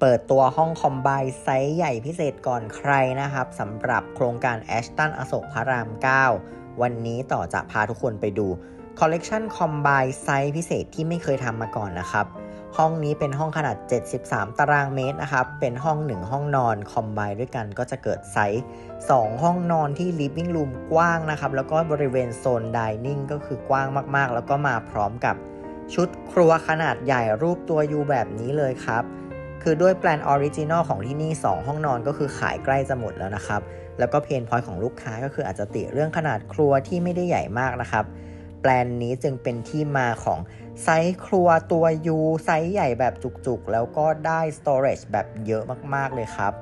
เปิดตัวห้องคอมไบไซส์ใหญ่พิเศษก่อนใครนะครับสำหรับโครงการแอชตันอโศกพระราม 9 วันนี้ต่อจะพาทุกคนไปดูคอลเลกชันคอมไบไซส์พิเศษที่ไม่เคยทำมาก่อนนะครับห้องนี้เป็นห้องขนาด 73 ตารางเมตรนะครับ เป็นห้อง 1 ห้องนอนคอมไบด้วยกันก็จะเกิดไซส์ 2 ห้องนอนที่ living room กว้างนะครับ แล้วก็บริเวณโซน dining ก็คือกว้างมากๆ แล้วก็มาพร้อมกับชุดครัวขนาดใหญ่รูปตัวยูแบบนี้เลยครับ คือด้วยแปลนออริจินอลของที่นี่ 2 ห้องนอนก็คือขายใกล้จะหมดแล้วนะครับ แล้วก็เพนพอยของลูกค้าก็คืออาจจะติเรื่องขนาดครัวที่ไม่ได้ใหญ่มากนะครับ แปลนนี้จึงเป็นที่มาของไซส์ครัวตัว U ไซส์ใหญ่แบบจุกๆ แล้วก็ได้ storage แบบเยอะมากๆเลยครับ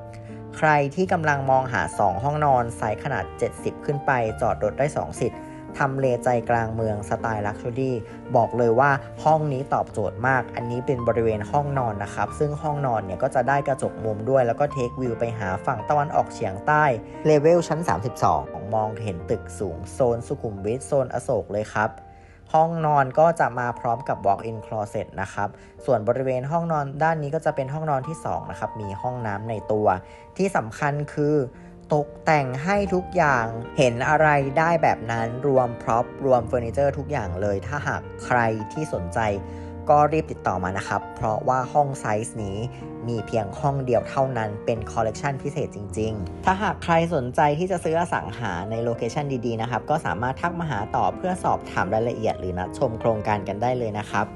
ใครที่กำลังมองหา 2 ห้องนอนไซส์ขนาด 70 ขึ้นไปจอดรถได้ 2 สิทธิ์ ทำเลใจกลางเมืองสไตล์ลักชัวรี่บอกเลยว่าห้องนี้ตอบโจทย์มาก อันนี้เป็นบริเวณห้องนอนนะครับ ซึ่งห้องนอนเนี่ยก็จะได้กระจกมุมด้วย แล้วก็เทควิวไปหาฝั่งตะวันออกเฉียงใต้เลเวลชั้น 32 มองเห็นตึกสูงโซนสุขุมวิทโซนอโศกเลยครับห้องนอนก็จะมาพร้อมกับ walk-in closet นะครับ ส่วนบริเวณห้องนอนด้านนี้ก็จะเป็นห้องนอนที่ 2 นะครับ มีห้องน้ำในตัว ที่สำคัญคือ ตกแต่งให้ทุกอย่างเห็นอะไรได้แบบนั้นรวมพร็อพรวมเฟอร์นิเจอร์ทุกอย่างเลย ถ้าหากใครที่สนใจก็รีบติดต่อมานะครับ เพราะว่าห้องไซส์นี้มีเพียงห้องเดียวเท่านั้นเป็นคอลเลกชันพิเศษจริง ๆ ถ้าหากใครสนใจที่จะซื้ออสังหาในโลเคชันดีๆนะครับ ก็สามารถทักมาหาต่อเพื่อสอบถามรายละเอียดหรือนัดชมโครงการกันได้เลยนะครับ